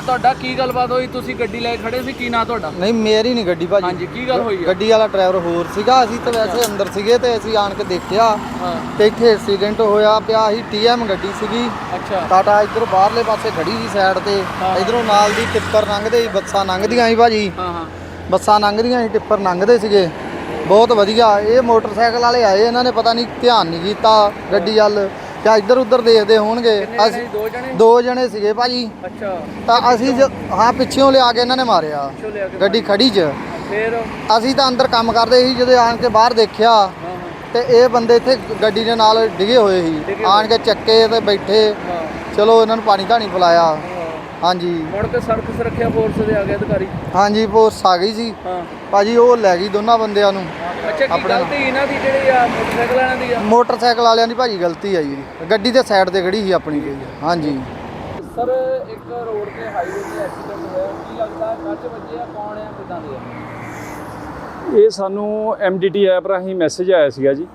ਹੈ ਤੁਹਾਡਾ ਕੀ ਗੱਲਬਾਤ ਹੋਈ? ਤੁਸੀਂ ਗੱਡੀ ਲੈ ਕੇ ਖੜੇ ਸੀ ਕੀ ਨਾਂ ਤੁਹਾਡਾ? ਨਹੀਂ ਮੇਰੀ ਨਹੀਂ ਗੱਡੀ ਭਾਜੀ। ਹਾਂਜੀ ਕੀ ਗੱਲ ਹੋਈ ਹੈ ਗੱਡੀ ਵਾਲਾ ਡਰਾਈਵਰ ਹੋਰ ਸੀਗਾ ਅਸੀਂ ਤਾਂ ਵੈਸੇ ਅੰਦਰ ਸੀਗੇ ਤੇ ਅਸੀਂ ਆਣ ਕੇ ਦੇਖਿਆ ਹਾਂ। ਤੇ ਇੱਥੇ ਐਕਸੀਡੈਂਟ ਹੋਇਆ ਪਿਆ ਸੀ ਟੀਐਮ ਗੱਡੀ ਸੀਗੀ। ਅੱਛਾ। ਟਾਟਾ ਇੱਧਰ ਬਾਹਰਲੇ ਪਾਸੇ ਖੜੀ ਸੀ ਸਾਈਡ ਤੇ। ਇਧਰੋਂ ਨਾਲ ਦੀ ਟਿੱਪਰ ਲੰਘਦੇ ਸੀ ਬੱਸਾਂ ਲੰਘਦੀਆਂ ਸੀ ਭਾਜੀ। ਹਾਂ ਹਾਂ। ਬੱਸਾਂ ਲੰਘਦੀਆਂ ਸੀ ਟਿੱਪਰ ਲੰਘਦੇ ਸੀਗੇ। ਬਹੁਤ ਵਧੀਆ। ਇਹ ਮੋਟਰਸਾਈਕਲ ਵਾਲੇ ਆਏ ਇਹਨਾਂ ਨੇ ਪਤਾ ਨਹੀਂ ਧਿਆਨ ਨਹੀਂ ਕੀਤਾ ਗੱਡੀ ਵੱਲ। ਜਾਂ ਇੱਧਰ ਉੱਧਰ ਦੇਖਦੇ ਹੋਣਗੇ। ਅਸੀਂ? ਦੋ ਜਣੇ? ਦੋ ਜਣੇ ਸੀਗੇ ਭਾਜੀ। ਅੱਛਾ। ਤਾਂ ਅਸੀਂ ਜ- ਹਾਂ ਪਿੱਛੋਂ ਲਿਆ ਕੇ ਇਹਨਾਂ ਨੇ ਮਾਰਿਆ। ਪਿੱਛੋਂ ਲਿਆ ਕੇ ਗੱਡੀ ਖੜੀ 'ਚ। ਫੇਰ? ਅਸੀਂ ਤਾਂ ਅੰਦਰ ਕੰਮ ਕਰਦੇ ਸੀ ਜਦੋਂ ਆਣ ਕੇ ਬਾਹਰ ਦੇਖਿਆ ਹਾਂ ਤੇ ਇਹ ਬੰਦੇ ਇੱਥੇ ਗੱਡੀ ਦੇ ਨਾਲ ਡਿਗੇ ਹੋਏ ਸੀ। ਡਿੱਗੇ ਆਣ ਕੇ ਚੱਕੇ ਤੇ ਬੈਠੇ। ਹਾਂ। ਚਲੋ ਇਹਨਾਂ ਨੂੰ ਪਾਣੀ ਧਾਣੀ ਪਿਲਾਇਆ। ਹਾਂਜੀ। ਮੁੜ ਕੇ ਸੜਕ ਸੁਰੱਖਿਆ ਫੋਰਸ ਦੇ ਆ ਗਏ ਅਧਿਕਾਰੀ। ਹਾਂਜੀ ਪੋਸ ਆ ਗਈ ਸੀ ਹਾਂ। ਭਾਜੀ ਉਹ ਲੈ ਗਈ ਦੋਨਾਂ ਬੰਦਿਆਂ ਨੂੰ। ਅੱਛਾ ਕੀ ਆਪਣਾ- ਗਲਤੀ ਇਹਨਾਂ ਦੀ ਜਿਹੜੀ ਆ ਮੋਟਰਸਾਈਕਲ ਵਾਲਿਆਂ ਦੀ ਆ? ਮੋਟਰਸਾਈਕਲ ਵਾਲਿਆਂ ਦੀ ਭਾਜੀ ਗਲਤੀ ਆ ਜੀ। ਗੱਡੀ ਦੇ ਸਾਈਡ ਤੇ ਖੜੀ ਸੀ ਆਪਣੀ। ਹਾਂਜੀ। ਸਰ ਇੱਕ ਰੋਡ ਤੇ ਹਾਈਵੇ ਤੇ ਐਕਸੀਡੈਂਟ ਹੋਇਆ। ਕੀ ਲੱਗਦਾ ਕੱਚ ਵੱਜੇ ਆ ਕੌਣ ਆ ਕਿਦਾਂ ਦੇ ਆ? ਇਹ ਸਾਨੂੰ ਐਮਡੀਟੀ ਐਪ ਰਾਹੀਂ ਮੈਸੇਜ ਆਇਆ ਸੀਗਾ ਜੀ।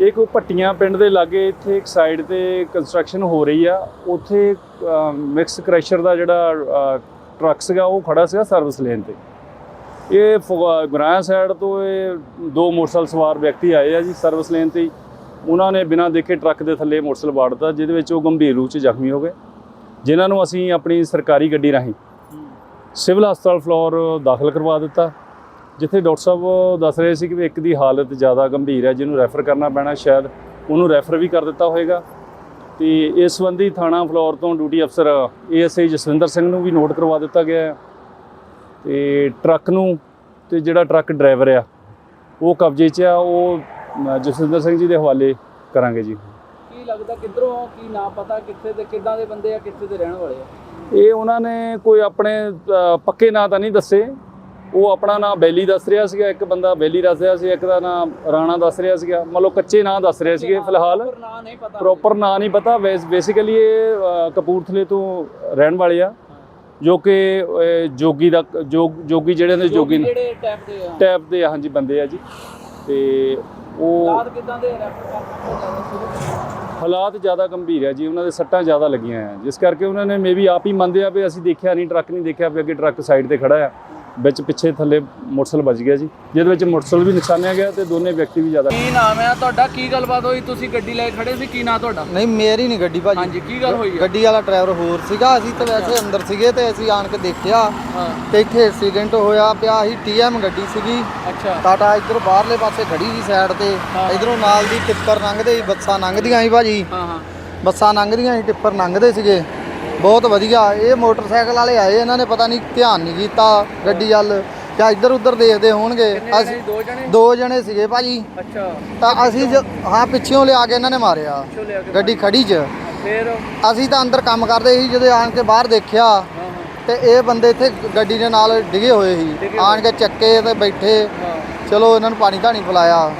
ਇਹ ਕੋਈ ਭੱਟੀਆਂ ਪਿੰਡ ਦੇ ਲਾਗੇ ਇੱਥੇ ਇੱਕ ਸਾਈਡ ਤੇ ਕੰਸਟਰਕਸ਼ਨ ਹੋ ਰਹੀ ਆ। ਉੱਥੇ ਮਿਕਸ ਕ੍ਰੈਸ਼ਰ ਦਾ ਜਿਹੜਾ ਟਰੱਕ ਸੀਗਾ ਉਹ ਖੜਾ ਸੀਗਾ ਸਰਵਿਸ ਲੇਨ ਤੇ। ਇਹ ਗੁਰਾਇਆ ਸਾਈਡ ਤੋਂ ਇਹ ਦੋ ਮੋਟਰਸਾਈਕਲ ਸਵਾਰ ਵਿਅਕਤੀ ਆਏ ਆ ਜੀ ਸਰਵਿਸ ਲੇਨ ਤੇ। ਉਹਨਾਂ ਨੇ ਬਿਨਾਂ ਦੇਖੇ ਟਰੱਕ ਦੇ ਥੱਲੇ ਮੋਟਰਸਾਈਕਲ ਵਾੜਤਾ ਜਿਹਦੇ ਵਿੱਚ ਉਹ ਗੰਭੀਰ ਰੂਪ 'ਚ ਜ਼ਖਮੀ ਹੋ ਗਏ। ਜਿਨ੍ਹਾਂ ਨੂੰ ਅਸੀਂ ਆਪਣੀ ਸਰਕਾਰੀ ਗੱਡੀ ਰਾਹੀਂ ਸਿਵਲ ਹਸਪਤਾਲ ਫਲੋਰ ਦਾਖਲ ਕਰਵਾ ਦਿੱਤਾ। ਜਿੱਥੇ ਡਾਕਟਰ ਸਾਹਿਬ ਦੱਸ ਰਹੇ ਸੀ ਕਿ ਵੀ ਇੱਕ ਦੀ ਹਾਲਤ ਜ਼ਿਆਦਾ ਗੰਭੀਰ ਹੈ ਜਿਹਨੂੰ ਰੈਫਰ ਕਰਨਾ ਪੈਣਾ ਸ਼ਾਇਦ ਉਹਨੂੰ ਰੈਫਰ ਵੀ ਕਰ ਦਿੱਤਾ ਹੋਵੇਗਾ ਤੇ ਇਸ ਸੰਬੰਧੀ ਥਾਣਾ ਫਲੋਰ ਤੋਂ ਡਿਊਟੀ ਅਫਸਰ ਏਐਸਆਈ ਜਸਵਿੰਦਰ ਸਿੰਘ ਨੂੰ ਵੀ ਨੋਟ ਕਰਵਾ ਦਿੱਤਾ ਗਿਆ ਹੈ। ਤੇ ਟਰੱਕ ਨੂੰ ਤੇ ਜਿਹੜਾ ਟਰੱਕ ਡਰਾਈਵਰ ਆ ਉਹ ਕਬਜ਼ੇ 'ਚ ਆ ਉਹ ਜਸਵਿੰਦਰ ਸਿੰਘ ਜੀ ਦੇ ਹਵਾਲੇ ਕਰਾਂਗੇ ਜੀ। ਕੀ ਲੱਗਦਾ ਕਿੱਧਰੋਂ ਕੀ ਨਾ ਪਤਾ ਕਿੱਥੇ ਦੇ ਕਿੱਦਾਂ ਦੇ ਬੰਦੇ ਆ ਕਿੱਥੇ ਦੇ ਰਹਿਣ ਵਾਲੇ ਆ? ਇਹ ਉਹਨਾਂ ਨੇ ਕੋਈ ਆਪਣੇ ਪੱਕੇ ਨਾਂ ਤਾਂ ਨਹੀਂ ਦੱਸੇ। ਉਹ ਆਪਣਾ ਨਾਂ ਬੈਲੀ ਦੱਸ ਰਿਹਾ ਸੀਗਾ ਇੱਕ ਬੰਦਾ ਬੈਲੀ ਦੱਸ ਰਿਹਾ ਸੀ ਇੱਕ ਦਾ ਨਾਂ ਰਾਣਾ ਦੱਸ ਰਿਹਾ ਸੀਗਾ। ਮੰਨ ਲਓ ਕੱਚੇ ਨਾਂ ਦੱਸ ਰਹੇ ਸੀਗੇ ਫਿਲਹਾਲ। ਪਰ ਨਾਂ ਨਹੀਂ ਪਤਾ। ਪ੍ਰੋਪਰ ਨਾਂ ਨਹੀਂ ਪਤਾ। ਬੇਸਿਕਲੀ ਇਹ ਕਪੂਰਥਲੇ ਤੋਂ ਰਹਿਣ ਵਾਲੇ ਆ ਜੋ ਕਿ ਜੋਗੀ ਦਾ ਜੋਗ ਜਿਹੜੇ ਨੇ ਜੋਗੀ ਟੈਪ ਦੇ ਆ। ਹਾਂਜੀ ਬੰਦੇ ਆ ਜੀ। ਤੇ ਉਹ ਹਾਲਾਤ ਕਿੱਦਾਂ ਦੇ ਹਾਲਾਤ ਜ਼ਿਆਦਾ ਗੰਭੀਰ ਹੈ ਜੀ। ਉਹਨਾਂ ਦੇ ਸੱਟਾਂ ਜ਼ਿਆਦਾ ਲੱਗੀਆਂ ਆ। ਜਿਸ ਕਰਕੇ ਉਹਨਾਂ ਨੇ ਮੇਬੀ ਆਪ ਹੀ ਮੰਨਦੇ ਆ ਵੀ ਅਸੀਂ ਦੇਖਿਆ ਨਹੀਂ ਟਰੱਕ ਨਹੀਂ ਦੇਖਿਆ ਵੀ ਅੱਗੇ ਟਰੱਕ ਸਾਈਡ ਤੇ ਖੜਾ ਆ। ਵਿੱਚ ਪਿੱਛੇ ਥੱਲੇ ਮੋਟਰਸਾਈਕਲ ਵੱਜ ਗਿਆ ਜੀ। ਜਿਹਦੇ ਵਿੱਚ ਮੋਟਰਸਾਈਕਲ ਵੀ ਨੁਕਸਾਨਿਆ ਗਿਆ ਤੇ ਦੋਨੇ ਵਿਅਕਤੀ ਵੀ ਜ਼ਿਆਦਾ ਕੀ ਨਾਮ ਹੈ ਤੁਹਾਡਾ? ਕੀ ਗੱਲਬਾਤ ਹੋਈ? ਤੁਸੀਂ ਗੱਡੀ ਲੈ ਕੇ ਖੜੇ ਸੀ? ਕੀ ਨਾਂ ਤੁਹਾਡਾ? ਨਹੀਂ ਮੇਰੀ ਨਹੀਂ ਗੱਡੀ ਭਾਜੀ। ਹਾਂਜੀ ਕੀ ਗੱਲ ਹੋਈ ਹੈ ਗੱਡੀ ਵਾਲਾ ਡਰਾਈਵਰ ਹੋਰ ਸੀਗਾ। ਅਸੀਂ ਤਾਂ ਵੈਸੇ ਅੰਦਰ ਸੀਗੇ ਤੇ ਅਸੀਂ ਆਣ ਕੇ ਦੇਖਿਆ। ਹਾਂ। ਤੇ ਇੱਥੇ ਐਕਸੀਡੈਂਟ ਹੋਇਆ ਪਿਆ। ਸੀ ਟੀਐਮ ਗੱਡੀ ਸੀਗੀ। ਅੱਛਾ। ਟਾਟਾ ਇੱਧਰ ਬਾਹਰਲੇ ਪਾਸੇ ਖੜੀ ਸੀ ਸਾਈਡ ਤੇ। ਇਧਰੋਂ ਨਾਲ ਦੀ ਟਿੱਪਰ ਲੰਘਦੇ ਸੀ ਬੱਸਾਂ ਲੰਘਦੀਆਂ ਸੀ ਭਾਜੀ। ਹਾਂ ਹਾਂ। ਬੱਸਾਂ ਲੰਘਦੀਆਂ ਸੀ ਟਿੱਪਰ ਲੰਘਦੇ ਸੀਗੇ। ਬਹੁਤ ਵਧੀਆ। ਇਹ ਮੋਟਰਸਾਈਕਲ ਵਾਲੇ ਆਏ ਇਹਨਾਂ ਨੇ ਪਤਾ ਨਹੀਂ ਧਿਆਨ ਨਹੀਂ ਕੀਤਾ ਗੱਡੀ ਵੱਲ। ਜਾਂ ਇੱਧਰ ਉੱਧਰ ਦੇਖਦੇ ਹੋਣਗੇ। ਅਸੀਂ? ਦੋ ਜਣੇ? ਦੋ ਜਣੇ ਸੀਗੇ ਭਾਜੀ। ਅੱਛਾ। ਤਾਂ ਅਸੀਂ ਜ- ਹਾਂ ਪਿੱਛੋਂ ਲਿਆ ਕੇ ਇਹਨਾਂ ਨੇ ਮਾਰਿਆ। ਪਿੱਛੋਂ ਲਿਆ ਕੇ ਗੱਡੀ ਖੜੀ 'ਚ। ਫਿਰ? ਅਸੀਂ ਤਾਂ ਅੰਦਰ ਕੰਮ ਕਰਦੇ ਸੀ ਜਦੋਂ ਆਣ ਕੇ ਬਾਹਰ ਦੇਖਿਆ। ਹਾਂ ਤੇ ਇਹ ਬੰਦੇ ਇੱਥੇ ਗੱਡੀ ਦੇ ਨਾਲ ਡਿਗੇ ਹੋਏ ਸੀ। ਆਣ ਕੇ ਚੱਕੇ ਤੇ ਬੈਠੇ। ਚਲੋ ਇਹਨਾਂ ਨੂੰ ਪਾਣੀ ਧਾਣੀ ਪਿਲਾਇਆ।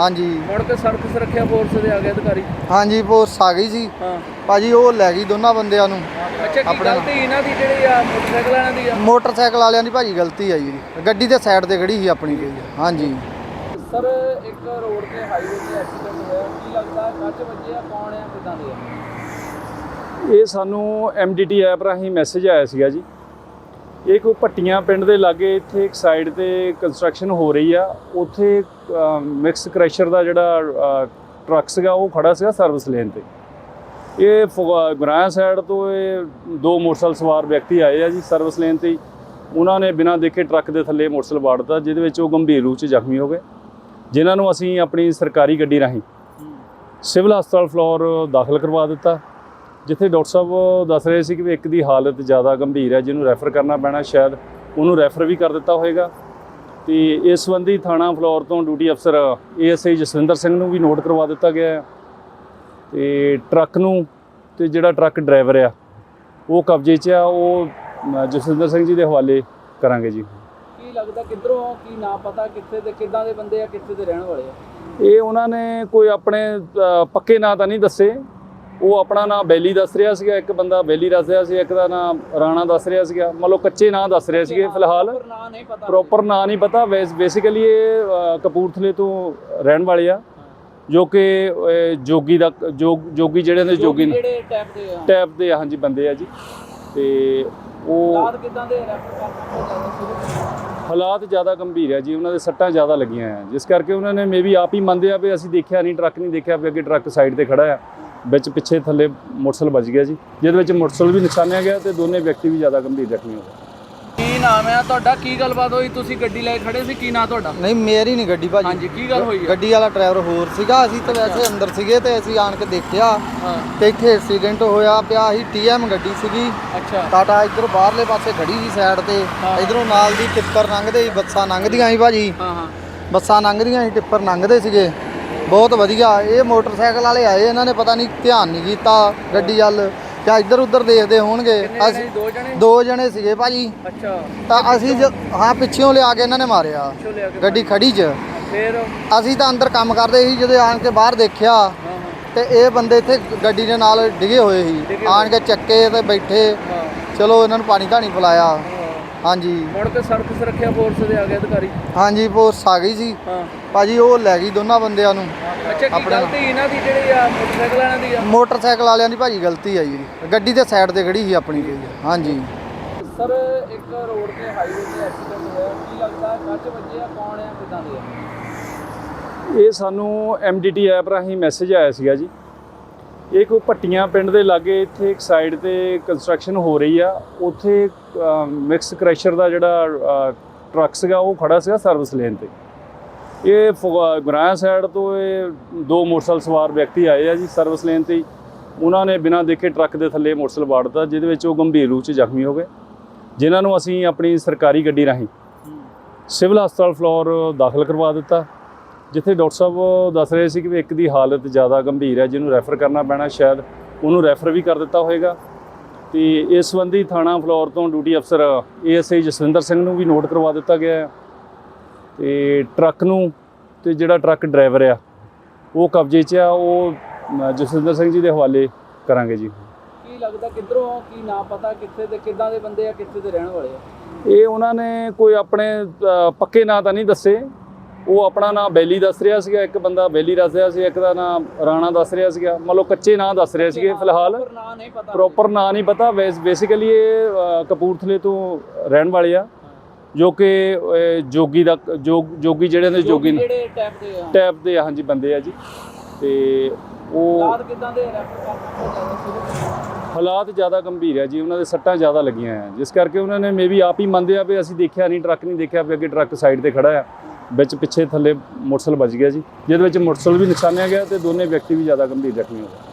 ਹਾਂਜੀ। ਮੁੜ ਕੇ ਸੜਕ ਸੁਰੱਖਿਆ ਫੋਰਸ ਦੇ ਆ ਗਏ ਅਧਿਕਾਰੀ। ਹਾਂਜੀ ਪੋਸਟ ਆ ਗਈ ਸੀ ਹਾਂ। ਭਾਜੀ ਉਹ ਲੈ ਗਈ ਦੋਨਾਂ ਬੰਦਿਆਂ ਨੂੰ। ਅੱਛਾ ਕੀ ਆਪਣੇ- ਗਲਤੀ ਇਹਨਾਂ ਦੀ ਜਿਹੜੀ ਆ ਮੋਟਰਸਾਈਕਲ ਵਾਲਿਆਂ ਦੀ ਆ? ਮੋਟਰਸਾਈਕਲ ਵਾਲਿਆਂ ਦੀ ਭਾਜੀ ਗਲਤੀ ਆ ਜੀ। ਗੱਡੀ ਦੇ ਸਾਈਡ ਤੇ ਖੜੀ ਸੀ ਆਪਣੀ। ਗਈ ਹਾਂਜੀ। ਸਰ ਇੱਕ ਰੋਡ ਤੇ ਹਾਈਵੇ ਤੇ ਐਕਸੀਡੈਂਟ ਹੋਇਆ। ਕੀ ਲੱਗਦਾ ਕੱਚ ਵੱਜੇ ਆ ਕੌਣ ਆ ਕਿਦਾਂ ਦੇ ਆ? ਇਹ ਸਾਨੂੰ ਐਮਡੀਟੀ ਐਪ ਰਾਹੀਂ ਮੈਸੇਜ ਆਇਆ ਸੀਗਾ ਜੀ। ਇਹ ਕੋਈ ਭੱਟੀਆਂ ਪਿੰਡ ਦੇ ਲਾਗੇ ਇੱਥੇ ਇੱਕ ਸਾਈਡ ਤੇ ਕੰਸਟਰਕਸ਼ਨ ਹੋ ਰਹੀ ਆ। ਉੱਥੇ ਮਿਕਸ ਕ੍ਰੈਸ਼ਰ ਦਾ ਜਿਹੜਾ ਟਰੱਕ ਸੀਗਾ ਉਹ ਖੜਾ ਸੀਗਾ ਸਰਵਿਸ ਲੇਨ ਤੇ। ਇਹ ਗੁਰਾਇਆ ਸਾਈਡ ਤੋਂ ਇਹ ਦੋ ਮੋਟਰਸਾਈਕਲ ਸਵਾਰ ਵਿਅਕਤੀ ਆਏ ਆ ਜੀ ਸਰਵਿਸ ਲੇਨ ਤੇ। ਉਹਨਾਂ ਨੇ ਬਿਨਾਂ ਦੇਖੇ ਟਰੱਕ ਦੇ ਥੱਲੇ ਮੋਟਰਸਾਈਕਲ ਵਾੜ ਦਿੱਤਾ ਜਿਹਦੇ ਵਿੱਚ ਉਹ ਗੰਭੀਰ ਰੂਪ 'ਚ ਜ਼ਖਮੀ ਹੋ ਗਏ। ਜਿਨ੍ਹਾਂ ਨੂੰ ਅਸੀਂ ਆਪਣੀ ਸਰਕਾਰੀ ਗੱਡੀ ਰਾਹੀਂ ਸਿਵਲ ਹਸਪਤਾਲ ਫਲੋਰ ਦਾਖਲ ਕਰਵਾ ਦਿੱਤਾ। ਜਿੱਥੇ ਡਾਕਟਰ ਸਾਹਿਬ ਦੱਸ ਰਹੇ ਸੀ ਕਿ ਇੱਕ ਦੀ ਹਾਲਤ ਜ਼ਿਆਦਾ ਗੰਭੀਰ ਹੈ ਜਿਹਨੂੰ ਰੈਫਰ ਕਰਨਾ ਪੈਣਾ ਸ਼ਾਇਦ ਉਹਨੂੰ ਰੈਫਰ ਵੀ ਕਰ ਦਿੱਤਾ ਹੋਵੇਗਾ ਤੇ ਇਸ ਸੰਬੰਧੀ ਥਾਣਾ ਫਲੋਰ ਤੋਂ ਡਿਊਟੀ ਅਫਸਰ ਏਐਸਆਈ ਜਸਵਿੰਦਰ ਸਿੰਘ ਨੂੰ ਵੀ ਨੋਟ ਕਰਵਾ ਦਿੱਤਾ ਗਿਆ ਹੈ। ਤੇ ਟਰੱਕ ਨੂੰ ਤੇ ਜਿਹੜਾ ਟਰੱਕ ਡਰਾਈਵਰ ਆ ਉਹ ਕਬਜ਼ੇ 'ਚ ਆ ਉਹ ਜਸਵਿੰਦਰ ਸਿੰਘ ਜੀ ਦੇ ਹਵਾਲੇ ਕਰਾਂਗੇ ਜੀ। ਕੀ ਲੱਗਦਾ ਕਿੱਧਰੋਂ ਕੀ ਨਾ ਪਤਾ ਕਿੱਥੇ ਦੇ ਕਿੱਦਾਂ ਦੇ ਬੰਦੇ ਆ ਕਿੱਥੇ ਦੇ ਰਹਿਣ ਵਾਲੇ ਆ? ਇਹ ਉਹਨਾਂ ਨੇ ਕੋਈ ਆਪਣੇ ਪੱਕੇ ਨਾਂ ਤਾਂ ਨਹੀਂ ਦੱਸੇ। ਉਹ ਆਪਣਾ ਨਾਂ ਬੈਲੀ ਦੱਸ ਰਿਹਾ ਸੀਗਾ ਇੱਕ ਬੰਦਾ ਬੈਲੀ ਦੱਸ ਰਿਹਾ ਸੀ ਇੱਕ ਦਾ ਨਾਂ ਰਾਣਾ ਦੱਸ ਰਿਹਾ ਸੀਗਾ। ਮੰਨ ਲਓ ਕੱਚੇ ਨਾਂ ਦੱਸ ਰਹੇ ਸੀਗੇ ਫਿਲਹਾਲ। ਪਰ ਨਾਂ ਨਹੀਂ ਪਤਾ। ਪ੍ਰੋਪਰ ਨਾਂ ਨਹੀਂ ਪਤਾ। ਬੇਸਿਕਲੀ ਇਹ ਕਪੂਰਥਲੇ ਤੋਂ ਰਹਿਣ ਵਾਲੇ ਆ। ਜੋ ਕਿ ਜੋਗੀ ਦਾ ਜੋਗ ਜਿਹੜੇ ਨੇ ਜੋਗੀ ਨੇ ਟੈਪ ਦੇ ਹਾਂਜੀ ਬੰਦੇ ਆ ਜੀ। ਤੇ ਉਹ ਹਾਲਾਤ ਕਿੱਦਾਂ ਦੇ ਹਾਲਾਤ ਜ਼ਿਆਦਾ ਗੰਭੀਰ ਹੈ ਜੀ। ਉਹਨਾਂ ਦੇ ਸੱਟਾਂ ਜ਼ਿਆਦਾ ਲੱਗੀਆਂ ਆ। ਜਿਸ ਕਰਕੇ ਉਹਨਾਂ ਨੇ ਮੇਬੀ ਆਪ ਹੀ ਮੰਨਦੇ ਆ ਵੀ ਅਸੀਂ ਦੇਖਿਆ ਨਹੀਂ ਟਰੱਕ ਨਹੀਂ ਦੇਖਿਆ ਵੀ ਅੱਗੇ ਟਰੱਕ ਸਾਈਡ ਤੇ ਖੜਾ ਆ। ਵਿੱਚ ਪਿੱਛੇ ਥੱਲੇ ਮੋਟਰਸਾਈਕਲ ਵੱਜ ਗਿਆ ਜੀ। ਜਿਹਦੇ ਵਿੱਚ ਮੋਟਰਸਾਈਕਲ ਵੀ ਨੁਕਸਾਨਿਆ ਗਿਆ ਤੇ ਦੋਨੇ ਵਿਅਕਤੀ ਵੀ ਜ਼ਿਆਦਾ ਗੰਭੀਰ ਜ਼ਖਮੀ ਹੋ ਗਏ। ਕੀ ਨਾਮ ਹੈ ਤੁਹਾਡਾ? ਕੀ ਗੱਲਬਾਤ ਹੋਈ? ਤੁਸੀਂ ਗੱਡੀ ਲੈ ਕੇ ਖੜੇ ਸੀ? ਕੀ ਨਾਂ ਤੁਹਾਡਾ? ਨਹੀਂ ਮੇਰੀ ਨਹੀਂ ਗੱਡੀ ਭਾਜੀ। ਹਾਂਜੀ ਕੀ ਗੱਲ ਹੋਈ ਆ? ਗੱਡੀ ਵਾਲਾ ਡਰਾਈਵਰ ਹੋਰ ਸੀਗਾ। ਅਸੀਂ ਤਾਂ ਵੈਸੇ ਅੰਦਰ ਸੀਗੇ ਤੇ ਅਸੀਂ ਆਣ ਕੇ ਦੇਖਿਆ। ਹਾਂ। ਤੇ ਇੱਥੇ ਐਕਸੀਡੈਂਟ ਹੋਇਆ ਪਿਆ ਸੀ। ਟੀਐਮ ਗੱਡੀ ਸੀਗੀ। ਅੱਛਾ। ਟਾਟਾ ਇੱਧਰ ਬਾਹਰਲੇ ਪਾਸੇ ਖੜੀ ਸੀ ਸਾਈਡ ਤੇ। ਹਾਂ। ਇਧਰੋਂ ਨਾਲ ਦੀ ਟਿੱਪਰ ਲੰਘਦੇ ਸੀ ਬੱਸਾਂ ਲੰਘਦੀਆਂ ਸੀ ਭਾਜੀ। ਹਾਂ ਹਾਂ। ਬੱਸਾਂ ਲੰਘਦੀਆਂ ਸੀ ਟਿੱਪਰ ਲੰਘਦੇ ਸੀਗੇ। ਬਹੁਤ ਵਧੀਆ। ਇਹ ਮੋਟਰਸਾਈਕਲ ਵਾਲੇ ਆਏ ਇਹਨਾਂ ਨੇ ਪਤਾ ਨਹੀਂ ਧਿਆਨ ਨਹੀਂ ਕੀਤਾ ਗੱਡੀ ਵੱਲ। ਜਾਂ ਇੱਧਰ ਉੱਧਰ ਦੇਖਦੇ ਹੋਣਗੇ। ਅਸੀਂ? ਦੋ ਜਣੇ? ਦੋ ਜਣੇ ਸੀਗੇ ਭਾਜੀ। ਅੱਛਾ। ਤਾਂ ਅਸੀਂ ਜ- ਹਾਂ ਪਿੱਛੋਂ ਲਿਆ ਕੇ ਇਹਨਾਂ ਨੇ ਮਾਰਿਆ। ਗੱਡੀ ਖੜੀ 'ਚ। ਫਿਰ? ਅਸੀਂ ਤਾਂ ਅੰਦਰ ਕੰਮ ਕਰਦੇ ਸੀ ਜਦੋਂ ਆਣ ਕੇ ਬਾਹਰ ਦੇਖਿਆ ਤੇ ਇਹ ਬੰਦੇ ਇੱਥੇ ਗੱਡੀ ਦੇ ਨਾਲ ਡਿਗੇ ਹੋਏ ਸੀ। ਆਣ ਕੇ ਚੱਕੇ ਤੇ ਬੈਠੇ। ਚਲੋ ਇਹਨਾਂ ਨੂੰ ਪਾਣੀ ਧਾਣੀ ਪਿਲਾਇਆ। ਹਾਂਜੀ। ਮੁੜ ਕੇ ਸੜਕ ਸੁਰੱਖਿਆ ਫੋਰਸ ਦੇ ਆ ਗਏ ਅਧਿਕਾਰੀ। ਹਾਂਜੀ ਪੋਸਟ ਆ ਗਈ ਸੀ ਹਾਂ। ਭਾਜੀ ਉਹ ਲੈ ਗਈ ਦੋਨਾਂ ਬੰਦਿਆਂ ਨੂੰ। ਅੱਛਾ ਕੀ ਆਪਣੇ। ਨਾਲ। ਗਲਤੀ ਇਹਨਾਂ ਦੀ ਜਿਹੜੀ ਆ ਮੋਟਰਸਾਈਕਲ ਵਾਲਿਆਂ ਦੀ ਆ? ਮੋਟਰਸਾਈਕਲ ਵਾਲਿਆਂ ਦੀ ਭਾਜੀ ਗਲਤੀ ਆ ਜੀ। ਗੱਡੀ ਦੇ ਸਾਈਡ ਤੇ ਖੜੀ ਸੀ ਆਪਣੀ। ਗਈ ਹਾਂਜੀ। ਸਰ ਇੱਕ ਰੋਡ ਤੇ ਹਾਈਵੇ ਤੇ ਐਕਸੀਡੈਂਟ ਹੋਇਆ। ਕੀ ਲੱਗਦਾ ਕੱਚ ਵੱਜੇ ਆ ਕੌਣ ਆ ਕਿਦਾਂ ਦੇ ਆ? ਇਹ ਸਾਨੂੰ ਐਮਡੀਟੀ ਐਪ ਰਾਹੀਂ ਮੈਸੇਜ ਆਇਆ ਸੀਗਾ ਜੀ। ਇਹ ਕੋਈ ਭੱਟੀਆਂ ਪਿੰਡ ਦੇ ਲਾਗੇ ਇੱਥੇ ਇੱਕ ਸਾਈਡ ਤੇ ਕੰਸਟਰਕਸ਼ਨ ਹੋ ਰਹੀ ਆ। ਉੱਥੇ ਮਿਕਸ ਕ੍ਰੈਸ਼ਰ ਦਾ ਜਿਹੜਾ ਟਰੱਕ ਸੀਗਾ ਉਹ ਖੜਾ ਸੀਗਾ ਸਰਵਿਸ ਲੇਨ ਤੇ। ਇਹ ਗੁਰਾਇਆ ਸਾਈਡ ਤੋਂ ਇਹ ਦੋ ਮੋਟਰਸਾਈਕਲ ਸਵਾਰ ਵਿਅਕਤੀ ਆਏ ਆ ਜੀ ਸਰਵਿਸ ਲੇਨ ਤੇ। ਉਹਨਾਂ ਨੇ ਬਿਨਾਂ ਦੇਖੇ ਟਰੱਕ ਦੇ ਥੱਲੇ ਮੋਟਰਸਾਈਕਲ ਵਾੜ ਦਿੱਤਾ ਜਿਹਦੇ ਵਿੱਚ ਉਹ ਗੰਭੀਰ ਰੂਪ 'ਚ ਜ਼ਖਮੀ ਹੋ ਗਏ। ਜਿਨ੍ਹਾਂ ਨੂੰ ਅਸੀਂ ਆਪਣੀ ਸਰਕਾਰੀ ਗੱਡੀ ਰਾਹੀਂ ਸਿਵਲ ਹਸਪਤਾਲ ਫਲੋਰ ਦਾਖਲ ਕਰਵਾ ਦਿੱਤਾ। ਜਿੱਥੇ ਡਾਕਟਰ ਸਾਹਿਬ ਦੱਸ ਰਹੇ ਸੀ ਕਿ ਵੀ ਇੱਕ ਦੀ ਹਾਲਤ ਜ਼ਿਆਦਾ ਗੰਭੀਰ ਹੈ ਜਿਹਨੂੰ ਰੈਫਰ ਕਰਨਾ ਪੈਣਾ ਸ਼ਾਇਦ ਉਹਨੂੰ ਰੈਫਰ ਵੀ ਕਰ ਦਿੱਤਾ ਹੋਵੇਗਾ ਤੇ ਇਸ ਸੰਬੰਧੀ ਥਾਣਾ ਫਲੋਰ ਤੋਂ ਡਿਊਟੀ ਅਫਸਰ ਏਐਸਆਈ ਜਸਵਿੰਦਰ ਸਿੰਘ ਨੂੰ ਵੀ ਨੋਟ ਕਰਵਾ ਦਿੱਤਾ ਗਿਆ ਹੈ। ਤੇ ਟਰੱਕ ਨੂੰ ਤੇ ਜਿਹੜਾ ਟਰੱਕ ਡਰਾਈਵਰ ਆ ਉਹ ਕਬਜ਼ੇ 'ਚ ਆ ਉਹ ਜਸਵਿੰਦਰ ਸਿੰਘ ਜੀ ਦੇ ਹਵਾਲੇ ਕਰਾਂਗੇ ਜੀ। ਕੀ ਲੱਗਦਾ ਕਿੱਧਰੋਂ ਕੀ ਨਾ ਪਤਾ ਕਿੱਥੇ ਦੇ ਕਿੱਦਾਂ ਦੇ ਬੰਦੇ ਆ ਕਿੱਥੇ ਦੇ ਰਹਿਣ ਵਾਲੇ ਆ? ਇਹ ਉਹਨਾਂ ਨੇ ਕੋਈ ਆਪਣੇ ਪੱਕੇ ਨਾਂ ਤਾਂ ਨਹੀਂ ਦੱਸੇ। ਉਹ ਆਪਣਾ ਨਾਂ ਬੈਲੀ ਦੱਸ ਰਿਹਾ ਸੀਗਾ ਇੱਕ ਬੰਦਾ ਬੈਲੀ ਦੱਸ ਰਿਹਾ ਸੀ ਇੱਕ ਦਾ ਨਾਂ ਰਾਣਾ ਦੱਸ ਰਿਹਾ ਸੀਗਾ। ਮੰਨ ਲਓ ਕੱਚੇ ਨਾਂ ਦੱਸ ਰਹੇ ਸੀਗੇ ਫਿਲਹਾਲ। ਪਰ ਨਾਂ ਨਹੀਂ ਪਤਾ ਪ੍ਰੋਪਰ ਨਾਂ ਨਹੀਂ ਪਤਾ। ਬੇਸਿਕਲੀ ਇਹ ਕਪੂਰਥਲੇ ਤੋਂ ਰਹਿਣ ਵਾਲੇ ਆ। ਜੋ ਕਿ ਜੋਗੀ ਦਾ ਜੋਗ ਜਿਹੜੇ ਨੇ ਜੋਗੀ ਨੇ ਜਿਹੜੇ ਟੈਪ ਦੇ ਆ। ਟੈਪ ਦੇ ਆ, ਹਾਂਜੀ ਬੰਦੇ ਆ ਜੀ। ਤੇ ਉਹ ਹਾਲਾਤ ਕਿੱਦਾਂ ਦੇ ਹਾਲਾਤ ਜ਼ਿਆਦਾ ਗੰਭੀਰ ਹੈ ਜੀ। ਉਹਨਾਂ ਦੇ ਸੱਟਾਂ ਜ਼ਿਆਦਾ ਲੱਗੀਆਂ ਆ। ਜਿਸ ਕਰਕੇ ਉਹਨਾਂ ਨੇ ਮੇਬੀ ਆਪ ਹੀ ਮੰਨਦੇ ਆ ਵੀ ਅਸੀਂ ਦੇਖਿਆ ਨਹੀਂ ਟਰੱਕ ਨਹੀਂ ਦੇਖਿਆ ਵੀ ਅੱਗੇ ਟਰੱਕ ਸਾਈਡ ਤੇ ਖੜਾ ਆ। ਵਿੱਚ ਪਿੱਛੇ ਥੱਲੇ ਮੋਟਰਸਾਈਕਲ ਵੱਜ ਗਿਆ ਜੀ। ਜਿਹਦੇ ਵਿੱਚ ਮੋਟਰਸਾਈਕਲ ਵੀ ਨੁਕਸਾਨਿਆ ਗਿਆ ਤੇ ਦੋਨੇ ਵਿਅਕਤੀ ਵੀ ਜ਼ਿਆਦਾ ਗੰਭੀਰ ਜ਼ਖਮੀ ਹੋ ਗਏ।